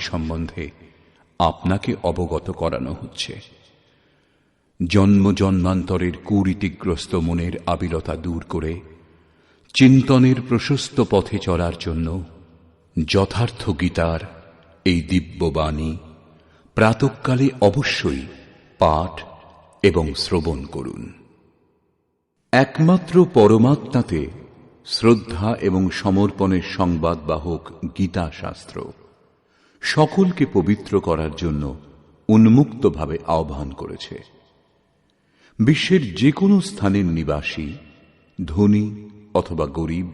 সম্বন্ধে আপনাকে অবগত করানো হচ্ছে। জন্ম জন্মান্তরের কুরীতিগ্রস্ত মনের আবিলতা দূর করে চিন্তনের প্রশস্ত পথে চলার জন্য যথার্থ গীতার এই দিব্যবাণী প্রাতকালে অবশ্যই পাঠ এবং শ্রবণ করুন। একমাত্র পরমাত্মাতে শ্রদ্ধা এবং সমর্পণের সংবাদবাহক গীতা শাস্ত্র সকলকে পবিত্র করার জন্য উন্মুক্তভাবে আহ্বান করেছে। বিশ্বের যে কোনো স্থানের নিবাসী, ধনী অথবা গরিব,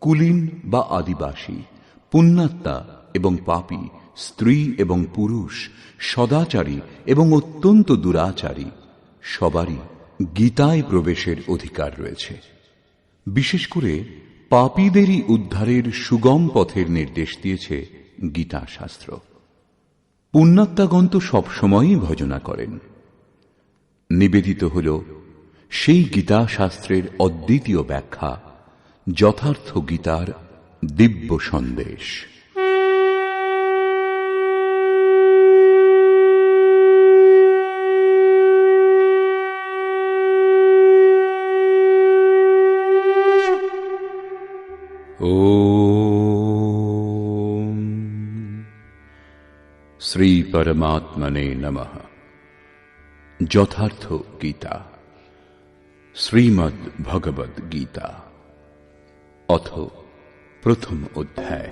কুলীন বা আদিবাসী, পুণ্যাত্মা এবং পাপী, স্ত্রী এবং পুরুষ, সদাচারী এবং অত্যন্ত দুরাচারী, সবারই গীতায় প্রবেশের অধিকার রয়েছে। বিশেষ করে পাপীদেরই উদ্ধারের সুগম পথের নির্দেশ দিয়েছে গীতা শাস্ত্র পুণ্যাত্মাগণ তো সবসময়ই ভজনা করেন। নিবেদিত হল সেই গীতা শাস্ত্রের অদ্বিতীয় ব্যাখ্যা, যথার্থ গীতার দিব্য সন্দেশ। ॐ শ্রীপরমাত্মনে নমঃ যথার্থ গীতা শ্রীমদ্ ভগবদ গীতা অথ প্রথম অধ্যায়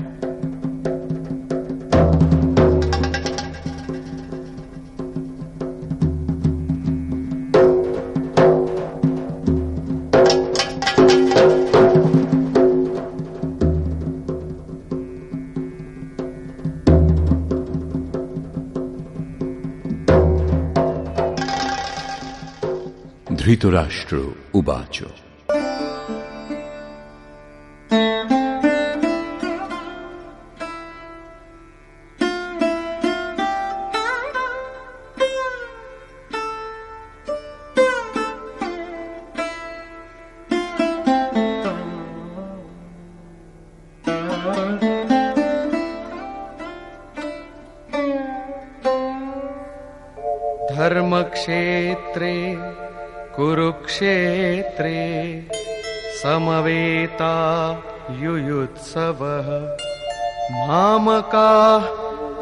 ধৃতরাষ্ট্র উবাচ युयुत्सवः मामकाः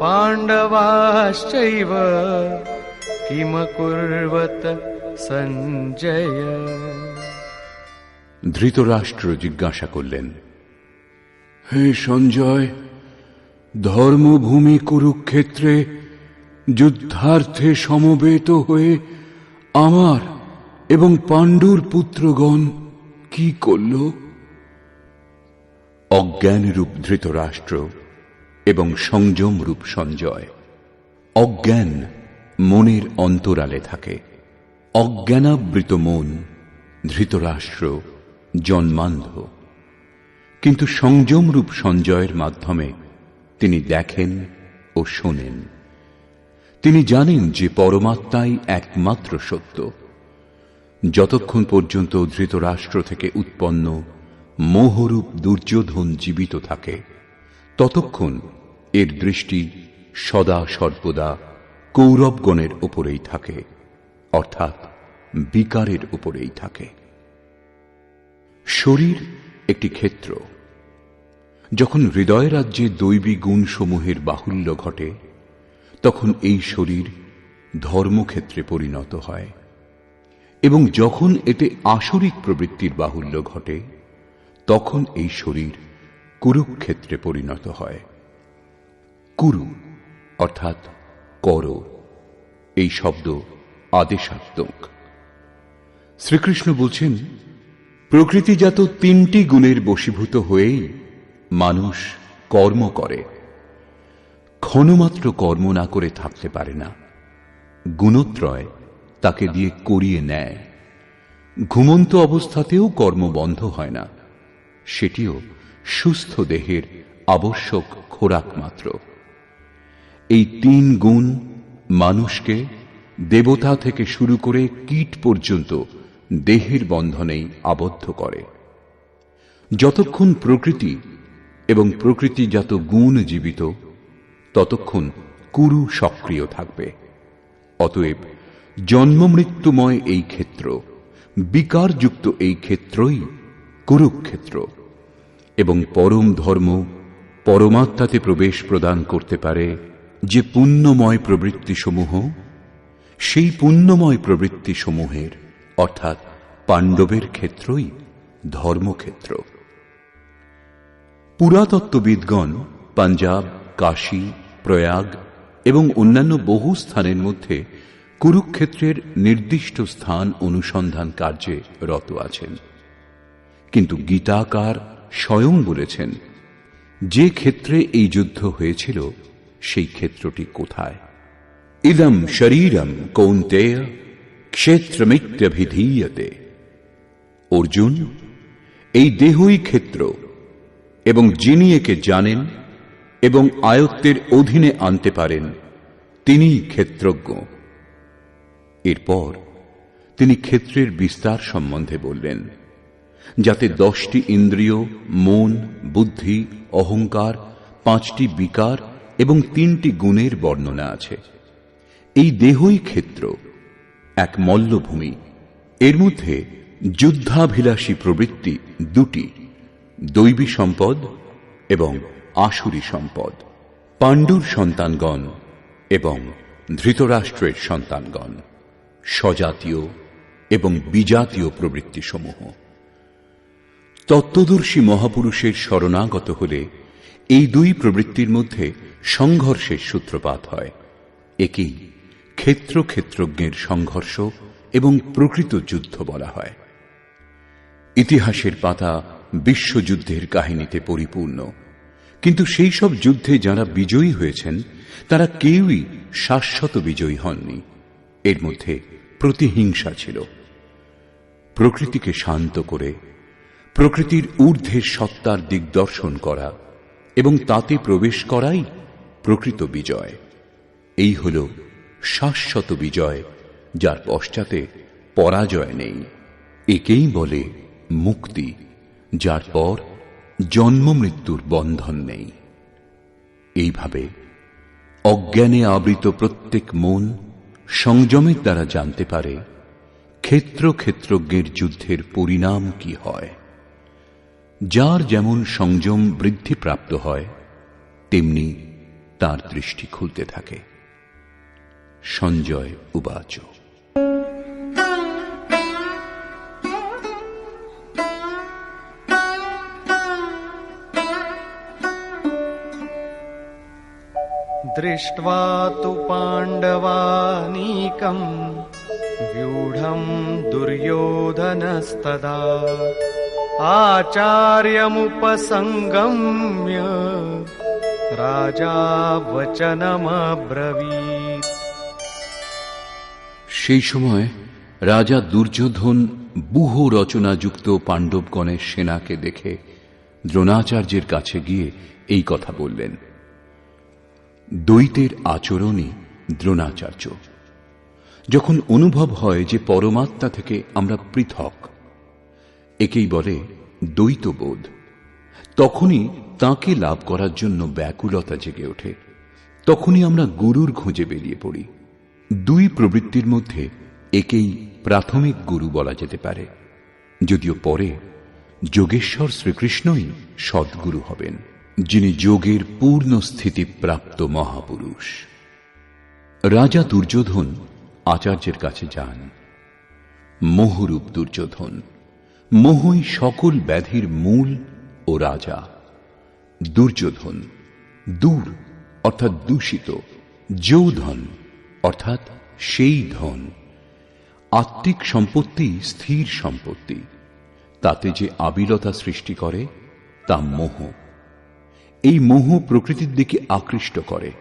पाण्डवाश्चैव किमकुर्वत सञ्जय ধৃতরাষ্ট্র জিজ্ঞাসা করলেন হে সঞ্জয় ধর্মভূমি কুরুক্ষেত্রে যুদ্ধার্থে সমবেত হয়ে আমার এবং পাণ্ডুর পুত্রগণ কি করল অজ্ঞানরূপ ধৃতরাষ্ট্র এবং সংযমরূপ সঞ্জয়। অজ্ঞান মনের অন্তরালে থাকে। অজ্ঞানাবৃত মন ধৃতরাষ্ট্র জন্মান্ধ। কিন্তু সংযমরূপ সঞ্জয়ের মাধ্যমে তিনি দেখেন ও শোনেন। তিনি জানেন যে পরমাত্মাই একমাত্র সত্য। যতক্ষণ পর্যন্ত ধৃতরাষ্ট্র থেকে উৎপন্ন মোহরূপ দুর্যোধন জীবিত থাকে। ততক্ষণ এর দৃষ্টি সদা সর্বদা কৌরবগণের উপরেই থাকে, অর্থাৎ বিকারের উপরেই থাকে। শরীর একটি ক্ষেত্র। যখন হৃদয় রাজ্যে দৈবী গুণসমূহের বাহুল্য ঘটে, তখন এই শরীর ধর্মক্ষেত্রে পরিণত হয়। এবং যখন এতে আসরিক প্রবৃত্তির বাহুল্য ঘটে তখন এই শরীর কুরুক্ষেত্রে পরিণত হয়। কুরু অর্থাৎ কর, এই শব্দ আদেশাত্মক। শ্রীকৃষ্ণ বলছেন, প্রকৃতিজাত তিনটি গুণের বশীভূত হয়েই মানুষ কর্ম করে। ক্ষণমাত্র কর্ম না করে থাকতে পারে না। গুণত্রয় তাকে দিয়ে করিয়ে নেয়। ঘুমন্ত অবস্থাতেও কর্ম বন্ধ হয় না। সেটিও সুস্থ দেহের আবশ্যক খোরাক মাত্র। এই তিন গুণ মানুষকে দেবতা থেকে শুরু করে কীট পর্যন্ত দেহের বন্ধনেই আবদ্ধ করে। যতক্ষণ প্রকৃতি এবং প্রকৃতিজাত গুণ জীবিত, ততক্ষণ কুরু সক্রিয় থাকবে। অতএব জন্মমৃত্যুময় এই ক্ষেত্র, বিকারযুক্ত এই ক্ষেত্রই কুরুক্ষেত্র। এবং পরম ধর্ম পরমাত্মাতে প্রবেশ প্রদান করতে পারে যে পুণ্যময় প্রবৃত্তিসমূহ, সেই পুণ্যময় প্রবৃত্তিসমূহের, অর্থাৎ পাণ্ডবের ক্ষেত্রই ধর্মক্ষেত্র। পুরাতত্ত্ববিদগণ পাঞ্জাব, কাশী, প্রয়াগ এবং অন্যান্য বহু স্থানের মধ্যে কুরুক্ষেত্রের নির্দিষ্ট স্থান অনুসন্ধান কার্যে রত আছেন। কিন্তু গীতাকার স্বয়ং বলেছেন, যে ক্ষেত্রে এই যুদ্ধ হয়েছিল, সেই ক্ষেত্রটি কোথায়? ইদম শরীরম কৌন্তেয় ক্ষেত্রমিত্যভিধীয়তে। অর্জুন, এই দেহই ক্ষেত্র, এবং যিনি একে জানেন এবং আয়ত্তের অধীনে আনতে পারেন, তিনিই ক্ষেত্রজ্ঞ। এরপর তিনি ক্ষেত্রের বিস্তার সম্বন্ধে বললেন যাতে দশটি ইন্দ্রিয়, মন, বুদ্ধি, অহংকার, পাঁচটি বিকার এবং তিনটি গুণের বর্ণনা আছে। এই দেহই ক্ষেত্র, এক মল্লভূমি। এর মধ্যে যুদ্ধাভিলাষী প্রবৃত্তি দুটি, দৈবী সম্পদ এবং আসুরী সম্পদ। পাণ্ডুর সন্তানগণ এবং ধৃতরাষ্ট্রের সন্তানগণ, স্বজাতীয় এবং বিজাতীয় প্রবৃত্তিসমূহ। তত্ত্বদর্শী মহাপুরুষের শরণাগত হলে এই দুই প্রবৃত্তির মধ্যে সংঘর্ষের সূত্রপাত হয়। একেই ক্ষেত্র ক্ষেত্রজ্ঞের সংঘর্ষ এবং প্রকৃত যুদ্ধ বলা হয়। ইতিহাসের পাতা বিশ্বযুদ্ধের কাহিনীতে পরিপূর্ণ। কিন্তু সেই সব যুদ্ধে যারা বিজয়ী হয়েছেন, তারা কেউই শাশ্বত বিজয়ী হননি। এর মধ্যে প্রতিহিংসা ছিল। প্রকৃতিকে শান্ত করে প্রকৃতির ঊর্ধ্বের সত্তার দিগদর্শন করা এবং তাতে প্রবেশ করাই প্রকৃত বিজয়। এই হল শাশ্বত বিজয়, যার পশ্চাতে পরাজয় নেই। একেই বলে মুক্তি, যার পর জন্ম মৃত্যুর বন্ধন নেই। এইভাবে অজ্ঞানে আবৃত প্রত্যেক মন সংযমের দ্বারা জানতে পারে ক্ষেত্র ক্ষেত্রজ্ঞের যুদ্ধের পরিণাম কি হয়। যার যেমন সংযম বৃদ্ধিপ্রাপ্ত হয় তেমনি তার দৃষ্টি খুলতে থাকে সঞ্জয় উবাচ दृष्ट्वा तु पाण्डवानीकम् व्यूढम् दुर्योधनस्तदा आचार्यमुपसङ्गम्य राजा वचनमब्रवीत् সেই সময় রাজা দুর্যোধন বুহ রচনাযুক্ত পাণ্ডবগণের সেনাকে দেখে দ্রোণাচার্যের কাছে গিয়ে এই কথা বললেন দ্বৈতের আচরণই দ্রোণাচার্য যখন অনুভব হয় যে পরমাত্মা থেকে আমরা পৃথক একেই বলে দ্বৈতবোধ। তখনই তাকে লাভ করার জন্য ব্যাকুলতা জেগে ওঠে। তখনই আমরা গুরুর খোঁজে বেরিয়ে পড়ি। দুই প্রবৃত্তির মধ্যে একেই প্রাথমিক গুরু বলা যেতে পারে। যদিও পরে যোগেশ্বর শ্রীকৃষ্ণই সদ্গুরু হবেন, যিনি যোগের পূর্ণ স্থিতি প্রাপ্ত মহাপুরুষ। রাজা দুর্যোধন আচার্যের কাছে যান। মোহরূপ দুর্যোধন মোহই সকল ব্যাধির মূল ও রাজা। দুর্যোধন, দূর, অর্থাৎ দূষিত। যৌধন, অর্থাৎ সেই ধন। আত্মিক সম্পত্তি, স্থির সম্পত্তি। তাতে যে আবিলতা সৃষ্টি করে, তা মোহ। এই মোহ প্রকৃতির দিকে আকৃষ্ট করে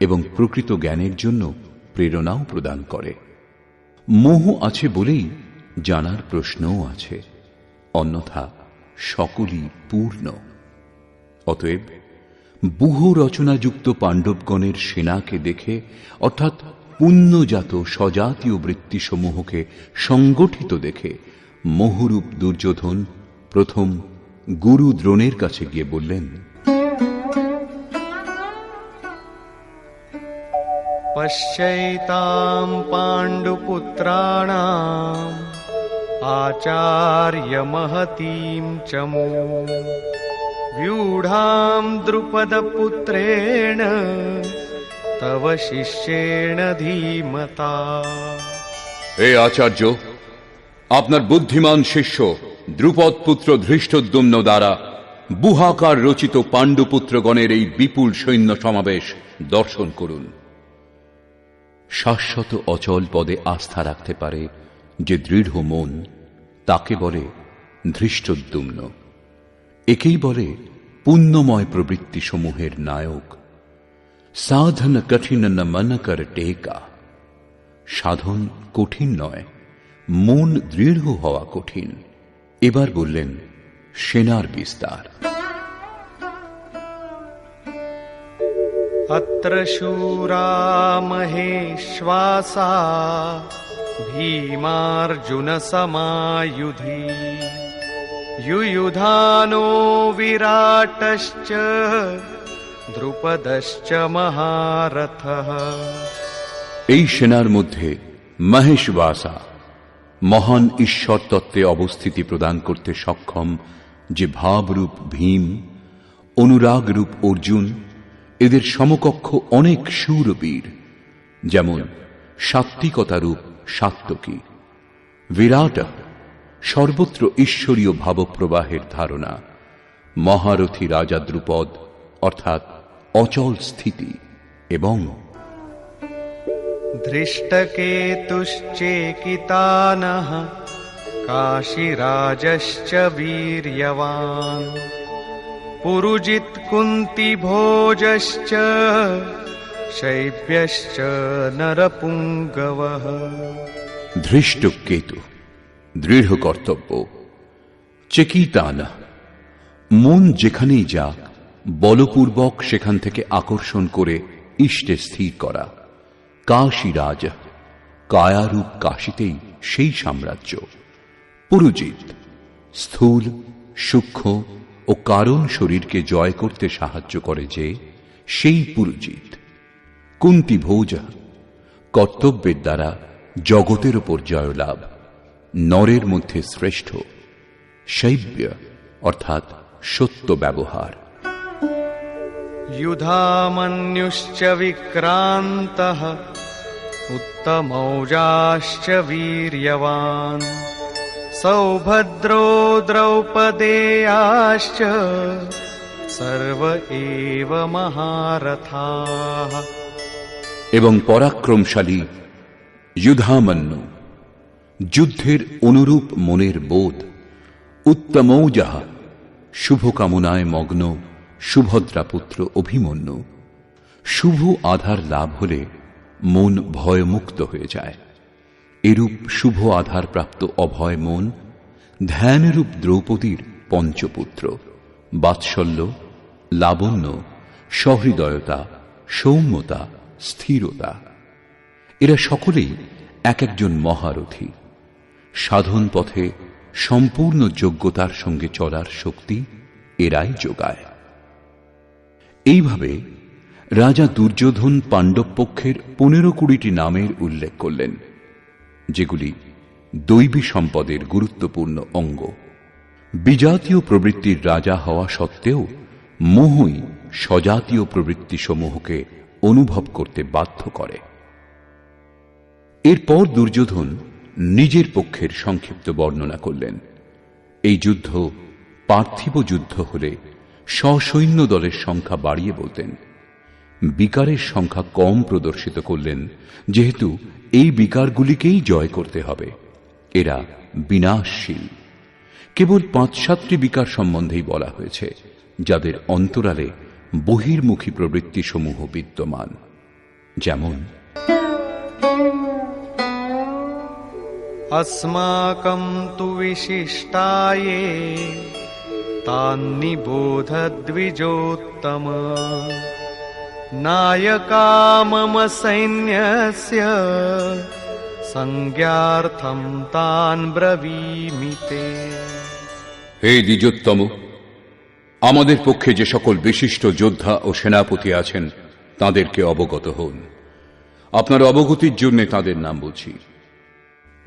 এবং প্রকৃত জ্ঞানের জন্য প্রেরণাও প্রদান করে। মোহ আছে বলেই জানার প্রশ্নও আছে। অন্যথা সকলই পূর্ণ। অতএব বহু রচনাযুক্ত পাণ্ডবগণের সেনাকে দেখে, অর্থাৎ পুণ্যজাত স্বজাতীয় বৃত্তিসমূহকে সংগঠিত দেখে, মহুরূপ দুর্যোধন প্রথম গুরু দ্রোণের কাছে গিয়ে বললেন, পশ্যৈতাম পাণ্ডুপুত্রাণাম आचार्यमहतीं च मू व्यूढां द्रुपदपुत्रेण तव शिष्येण धीमता হে আচার্য আপনার বুদ্ধিমান শিষ্য দ্রুপদ পুত্র ধৃষ্টদ্যুম্ন দ্বারা বুহাকার রচিত পাণ্ডুপুত্রগণের এই বিপুল সৈন্য সমাবেশ দর্শন করুন শাশ্বত অচল পদে আস্থা রাখতে পারে যে দৃঢ় মন তাকে বলে ধৃষ্টদ্যুম্ন একেই বলে পুণ্যময় প্রবৃত্তি সমূহের নায়ক সাধন কঠিন ন মন কর টেকা সাধন কঠিন নয় মন দৃঢ় হওয়া কঠিন এবার বললেন সেনার বিস্তার अत्र शूरा महेश्वासा भीमार्जुनसमायुधि युयुधानो विराटश्च द्रुपदश्च महारथः এই সেনার মধ্যে মহেশ বাসা মহান ঈশ্বর তত্ত্বে অবস্থিতি প্রদান করতে সক্ষম যে ভাবরূপ ভীম অনুরাগরূপ অর্জুন এদের সমকক্ষ অনেক শূরবীর যেমন সাত্বিকতারূপ সাত্তকী বিরাট সর্বত্র ঈশ্বরীয় ভাবপ্রবাহের ধারণা মহারথী রাজা দ্রুপদ অর্থাৎ অচল স্থিতি এবং धृष्टकेतुश्चेकितानः काशीराजश्च वीर्यवान् पुरुजित्कुन्तिभोजश्च शैब्यश्च नरपुङ्गवः ধৃষ্ট কেতু দৃঢ় কর্তব্য চেকিতানা মন যেখানেই যাক বলপূর্বক সেখান থেকে আকর্ষণ করে ইষ্টে স্থির করা কাশীরাজ কায়ারূপ কাশীতেই সেই সাম্রাজ্য পুরুজিৎ স্থূল সূক্ষ্ম ও কারণ শরীরকে জয় করতে সাহায্য করে যে সেই পুরুজিৎ কুন্তি ভোজ কর্তব্যের দ্বারা জগতের ওপর জয়লাভ নরের মধ্যে শ্রেষ্ঠ শৈব্য অর্থাৎ সত্য ব্যবহার युधामन्युश्च विक्रान्तः उत्तमौजाश्च वीर्यवान् सौभद्रो द्रौपदेयाश्च सर्व एव महारथाः এবং পরাক্রমশালী যুধামন্য যুদ্ধের অনুরূপ মনের বোধ। উত্তমৌ যাহা শুভকামনায় মগ্ন সুভদ্রাপুত্র অভিমন্যু। শুভ আধার লাভ হলে মন ভয়মুক্ত হয়ে যায়। এরূপ শুভ আধার প্রাপ্ত অভয় মন ধ্যানরূপ দ্রৌপদীর পঞ্চপুত্র। বাৎসল্য, লাবণ্য, সহৃদয়তা, সৌম্যতা স্থিরতা। এরা সকলেই এক একজন মহারথী। সাধন পথে সম্পূর্ণ যোগ্যতার সঙ্গে চলার শক্তি এরাই যোগায়। এইভাবে রাজা দুর্যোধন পাণ্ডব পক্ষের পনেরো কুড়িটি নামের উল্লেখ করলেন, যেগুলি দৈবী সম্পদের গুরুত্বপূর্ণ অঙ্গ। বিজাতীয় প্রবৃত্তির রাজা হওয়া সত্ত্বেও মোহই স্বজাতীয় প্রবৃত্তি সমূহকে অনুভব করতে বাধ্য করে। এরপর দুর্যোধন নিজের পক্ষের সংক্ষিপ্ত বর্ণনা করলেন। এই যুদ্ধ পার্থিব যুদ্ধ হলে সসৈন্য দলের সংখ্যা বাড়িয়ে বলতেন। বিকারের সংখ্যা কম প্রদর্শিত করলেন, যেহেতু এই বিকারগুলিকেই জয় করতে হবে। এরা বিনাশশীল। কেবল পাঁচ সাতটি বিকার সম্বন্ধেই বলা হয়েছে, যাদের অন্তরালে বহির্মুখী প্রবৃত্তি সমূহ বিদ্যমান যেমন अस्माकं तु विशिष्टाये तान्निबोधद्विजोत्तम नायका मम सैन्यस्य संज्ञार्थं तान् ब्रवीमि ते হে দ্বিজোত্তম আমাদের পক্ষে যে সকল বিশিষ্ট যোদ্ধা ও সেনাপতি আছেন, তাদেরকে অবগত হন। আপনার অবগতির জন্য তাদের নাম বলছি।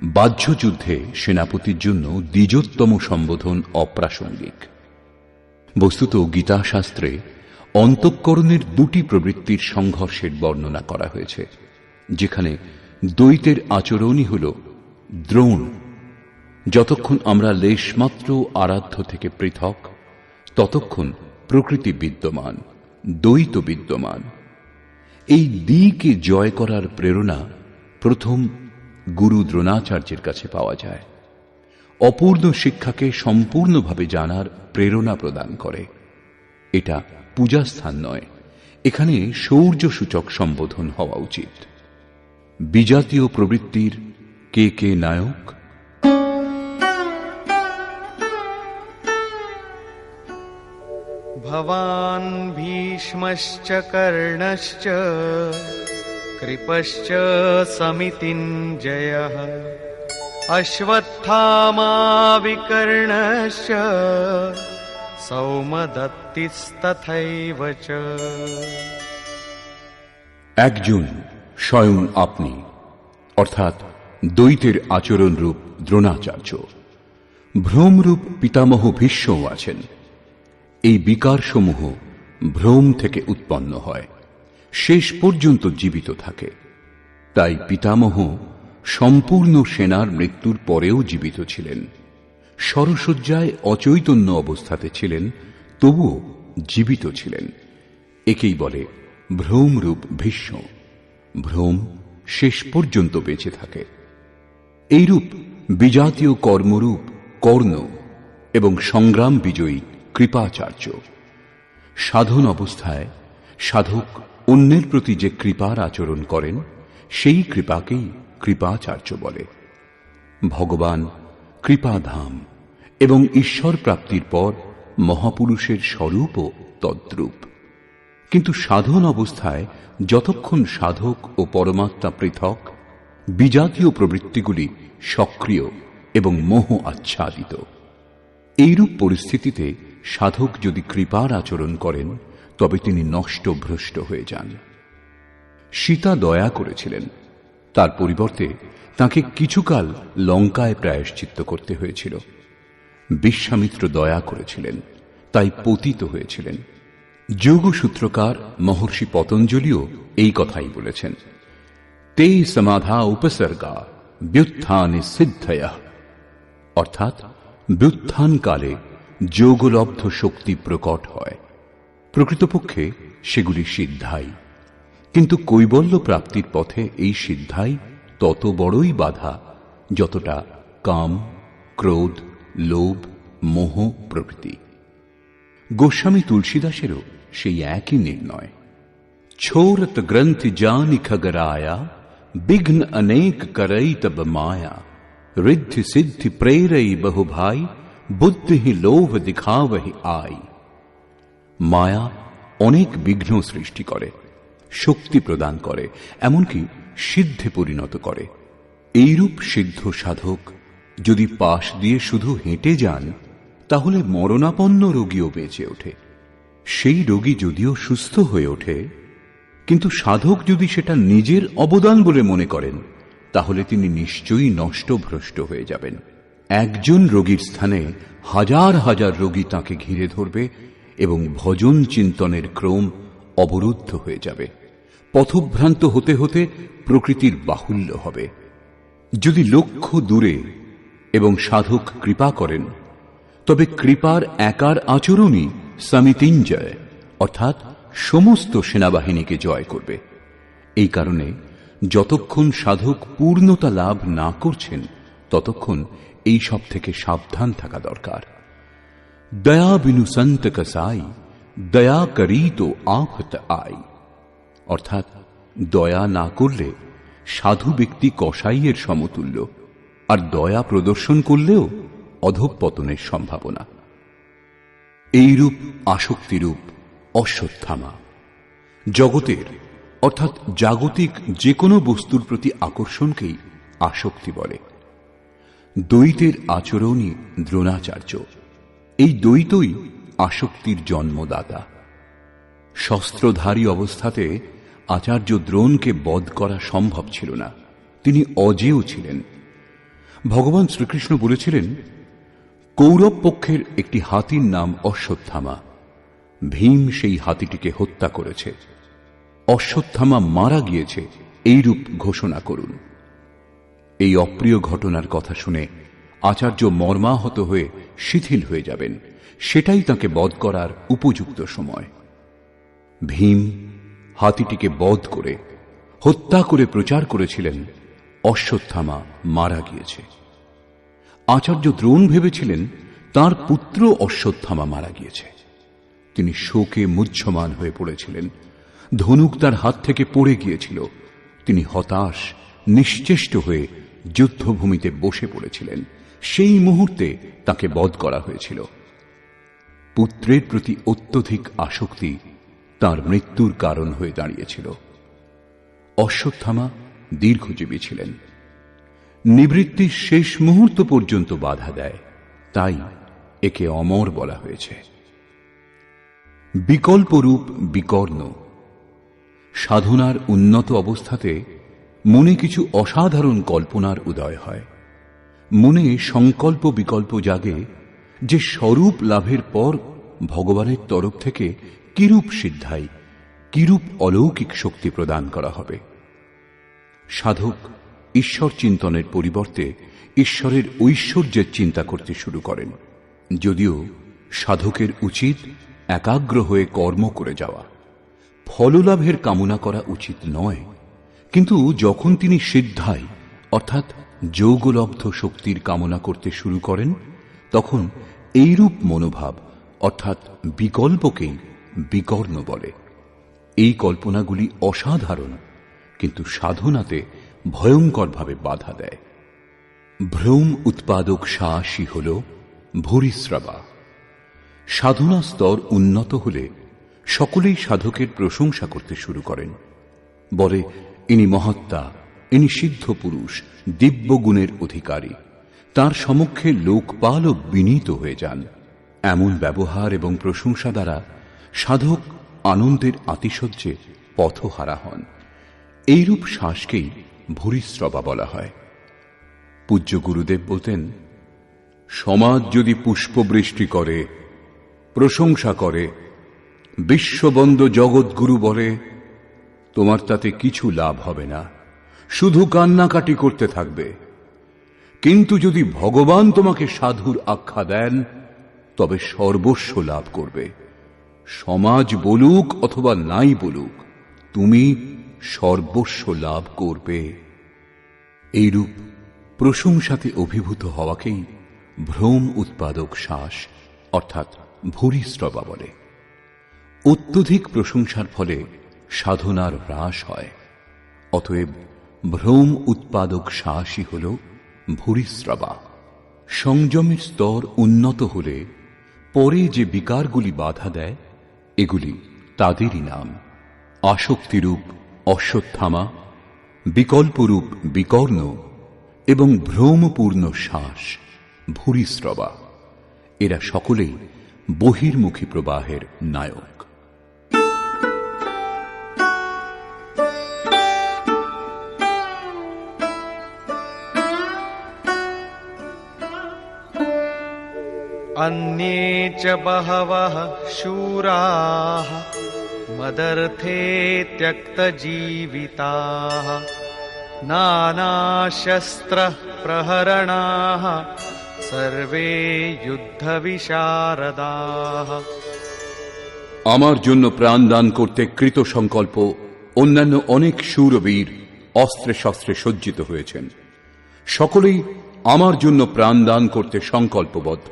বাহ্য যুদ্ধে সেনাপতির জন্য দ্বিজোত্তম সম্বোধন অপ্রাসঙ্গিক। বস্তুত গীতাশাস্ত্রে অন্তঃকরণের দুটি প্রবৃত্তির সংঘর্ষের বর্ণনা করা হয়েছে, যেখানে দ্বৈতের আচরণই হল দ্রোণ। যতক্ষণ আমরা লেশমাত্র আরাধ্য থেকে পৃথক ততক্ষণ প্রকৃতি বিদ্যমান, দ্বৈত বিদ্যমান। এই দিকে জয় করার প্রেরণা প্রথম গুরু দ্রোণাচার্যের কাছে পাওয়া যায়। অপূর্ণ শিক্ষাকে সম্পূর্ণভাবে জানার প্রেরণা প্রদান করে। এটা পূজাস্থান নয়, এখানে শৌর্য সূচক সম্বোধন হওয়া উচিত। বিজাতীয় প্রবৃত্তির কে কে নায়ক भवान् भीष्मश्च कर्णश्च कृपश्च समितिञ्जयः अश्वत्थामाविकर्णश्च सौमदत्तिस्तथैव च একজন স্বয়ং আপনি অর্থাৎ দ্বৈতের আচরণরূপ দ্রোণাচার্য ভ্রমরূপ পিতামহ ভীষ্মও আছেন এই বিকারসমূহ ভ্রম থেকে উৎপন্ন হয়, শেষ পর্যন্ত জীবিত থাকে। তাই পিতামহ সম্পূর্ণ সেনার মৃত্যুর পরেও জীবিত ছিলেন। সরসজ্জায় অচৈতন্য অবস্থাতে ছিলেন, তবুও জীবিত ছিলেন। একেই বলে ভ্রমরূপ ভীষ্ম। ভ্রম শেষ পর্যন্ত বেঁচে থাকে। এইরূপ বিজাতীয় কর্মরূপ কর্ণ এবং সংগ্রাম বিজয়ী কৃপাচার্য। সাধন অবস্থায় সাধক অন্যের প্রতি যে কৃপার আচরণ করেন, সেই কৃপাকেই কৃপাচার্য বলে। ভগবান কৃপাধাম এবং ঈশ্বর প্রাপ্তির পর মহাপুরুষের স্বরূপও তদ্রূপ। কিন্তু সাধন অবস্থায় যতক্ষণ সাধক ও পরমাত্মা পৃথক, বিজাতীয় প্রবৃত্তিগুলি সক্রিয় এবং মোহ আচ্ছাদিত। এইরূপ পরিস্থিতিতে সাধক যদি কৃপার আচরণ করেন, তবে তিনি নষ্ট ভ্রষ্ট হয়ে যান। সীতা দয়া করেছিলেন। তার পরিবর্তে তাকে কিছুকাল লঙ্কায় প্রায়শ্চিত্ত করতে হয়েছিল। বিশ্বামিত্র দয়া করেছিলেন, তাই পতিত হয়েছিলেন। যোগসূত্রকার মহর্ষি পতঞ্জলিও এই কথাই বলেছেন। তে সমাধা উপসর্গা ব্যুত্থানে সিদ্ধয়া। অর্থাৎ ব্যুত্থানকালে যোগলব্ধ শক্তি প্রকট হয়। প্রকৃতপক্ষে সেগুলি সিদ্ধাই। কিন্তু কৈবল্য প্রাপ্তির পথে এই সিদ্ধাই তত বড়ই বাধা, যতটা কাম, ক্রোধ, লোভ, মোহ প্রভৃতি। গোস্বামী তুলসীদাসেরও সেই একই নির্ণয়। ছোরত গ্রন্থি জানি খগরায়া, বিঘ্ন অনেক করই তব মায়া। ঋদ্ধি সিদ্ধি প্রেরই বহু ভাই বুদ্ধি লোভ দিখাবহি আই মায়া অনেক বিঘ্ন সৃষ্টি করে শক্তি প্রদান করে এমনকি সিদ্ধে পরিণত করে এইরূপ সিদ্ধ সাধক যদি পাশ দিয়ে শুধু হেঁটে যান তাহলে মরণাপন্ন রোগীও বেঁচে ওঠে সেই রোগী যদিও সুস্থ হয়ে ওঠে কিন্তু সাধক যদি সেটা নিজের অবদান বলে মনে করেন তাহলে তিনি নিশ্চয়ই নষ্ট ভ্রষ্ট হয়ে যাবেন একজন রোগীর স্থানে হাজার হাজার রোগী তাকে ঘিরে ধরবে এবং ভজন চিন্তনের ক্রম অবরুদ্ধ হয়ে যাবে। পথভ্রান্ত হতে হতে প্রকৃতির বাহুল্য হবে। যদি লক্ষ্য দূরে এবং সাধক কৃপা করেন, তবে কৃপার একার আচরণই সমিতিঞ্জয়, অর্থাৎ সমস্ত সেনাবাহিনীকে জয় করবে। এই কারণে যতক্ষণ সাধক পূর্ণতা লাভ না করছেন, ততক্ষণ এই সব থেকে সাবধান থাকা দরকার। দয়া বিনু সন্ত কসাই দয়া করি তো আফত আই। অর্থাৎ দয়া না করলে সাধু ব্যক্তি কসাইয়ের সমতুল্য, আর দয়া প্রদর্শন করলেও অধঃপতনের সম্ভাবনা। এইরূপ আসক্তিরূপ অশ্বত্থামা, জগতের অর্থাৎ জাগতিক যে কোনো বস্তুর প্রতি আকর্ষণকেই আসক্তি বলে। দ্বৈতের আচরণই দ্রোণাচার্য। এই দ্বৈতই আসক্তির জন্মদাতা। শস্ত্রধারী অবস্থাতে আচার্য দ্রোণকে বধ করা সম্ভব ছিল না। তিনি অজেয় ছিলেন। ভগবান শ্রীকৃষ্ণ বলেছিলেন, কৌরব পক্ষের একটি হাতির নাম অশ্বত্থামা। ভীম সেই হাতিটিকে হত্যা করেছে। অশ্বত্থামা মারা গিয়েছে, এইরূপ ঘোষণা করুন। এই অপ্রিয় ঘটনার কথা শুনে আচার্য মর্মাহত হয়ে শিথিল হয়ে যাবেন। সেটাই তাকে বধ করার উপযুক্ত সময়। ভীম হাতিটিকে বধ করে, হত্যা করে প্রচার করেছিলেন, অশ্বত্থামা মারা গিয়েছে। আচার্য দ্রোণ ভেবেছিলেন তার পুত্র অশ্বত্থামা মারা গিয়েছে। তিনি শোকে মুহ্যমান হয়ে পড়েছিলেন। ধনুক তার হাত থেকে পড়ে গিয়েছিল। তিনি হতাশ, নিশ্চেষ্ট হয়ে যুদ্ধভূমিতে বসে পড়েছিলেন। সেই মুহূর্তে তাকে বধ করা হয়েছিল। পুত্রের প্রতি অত্যধিক আসক্তি তার মৃত্যুর কারণ হয়ে দাঁড়িয়েছিল। অশ্বত্থামা দীর্ঘজীবী ছিলেন। নিবৃত্তির শেষ মুহূর্ত পর্যন্ত বাধা দেয়, তাই একে অমর বলা হয়েছে। বিকল্পরূপ বিকর্ণ। সাধনার উন্নত অবস্থাতে মনে কিছু অসাধারণ কল্পনার উদয় হয়। মনে সংকল্প বিকল্প জাগে যে স্বরূপ লাভের পর ভগবানের তরফ থেকে কিরূপ সিদ্ধাই, কিরূপ অলৌকিক শক্তি প্রদান করা হবে। সাধক ঈশ্বর চিন্তনের পরিবর্তে ঈশ্বরের ঐশ্বর্যের চিন্তা করতে শুরু করেন। যদিও সাধকের উচিত একাগ্র হয়ে কর্ম করে যাওয়া, ফললাভের কামনা করা উচিত নয় কিন্তু যখন তিনি সিদ্ধায় অর্থাৎ যোগলব্ধ শক্তির কামনা করতে শুরু করেন, তখন এইরূপ মনোভাব, অর্থাৎ বিকল্পকেই বিকর্ণ বলে। এই কল্পনাগুলি অসাধারণ, কিন্তু সাধনাতে ভয়ঙ্করভাবে বাধা দেয়। ভ্রম উৎপাদক সাহসী হল ভূরিশ্রবা। সাধনা স্তর উন্নত হলে সকলেই সাধকের প্রশংসা করতে শুরু করেন। বলে ইনি মহাত্মা, ইনি সিদ্ধ পুরুষ, দিব্য গুণের অধিকারী। তার সমক্ষে লোকপাল ও বিনীত হয়ে যান। এমন ব্যবহার এবং প্রশংসা দ্বারা সাধক আনন্দের আতিশয্যে পথহারা হন। এইরূপ শ্বাসকেই ভূরিশ্রবা বলা হয়। পূজ্য গুরুদেব বলতেন, সমাজ যদি পুষ্পবৃষ্টি করে, প্রশংসা করে বিশ্ববন্দ জগৎগুরু বলে তোমার তাতে কিছু লাভ হবে না। শুধু কান্নাকাটি করতে থাকবে। কিন্তু যদি ভগবান তোমাকে সাধুর আখ্যা দেন, তবে সর্বস্ব লাভ করবে। সমাজ বলুক অথবা নাই বলুক, তুমি সর্বস্ব লাভ করবে। এইরূপ প্রশংসাতে অভিভূত হওয়াকেই ভ্রম উৎপাদক শ্বাস, অর্থাৎ ভূরিস্রবা বলে। অত্যধিক প্রশংসার ফলে সাধনার হ্রাস হয়। অতএব ভ্রম উৎপাদক শ্বাসই হল ভূরিস্রবা। সংযমের স্তর উন্নত হলে পরে যে বিকারগুলি বাধা দেয়, এগুলি তাদেরই নাম। আসক্তিরূপ অশ্বত্থামা, বিকল্পরূপ বিকর্ণ এবং ভ্রমপূর্ণ শ্বাস ভূরিস্রবা। এরা সকলেই বহির্মুখী প্রবাহের নায়ক। अन्ये च बहवः शूराः मदर्थे त्यक्तजीविताः नानाशस्त्रः प्रहरणाः सर्वे युद्धविशारदाः আমার জন্য প্রাণ দান করতে কৃত সংকল্প অন্যান্য অনেক শূরবীর অস্ত্রে শস্ত্রে সজ্জিত হয়েছেন সকলেই আমার জন্য প্রাণ দান করতে সংকল্পবদ্ধ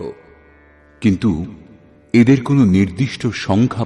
কিন্তু এদের কোনো নির্দিষ্ট সংখ্যা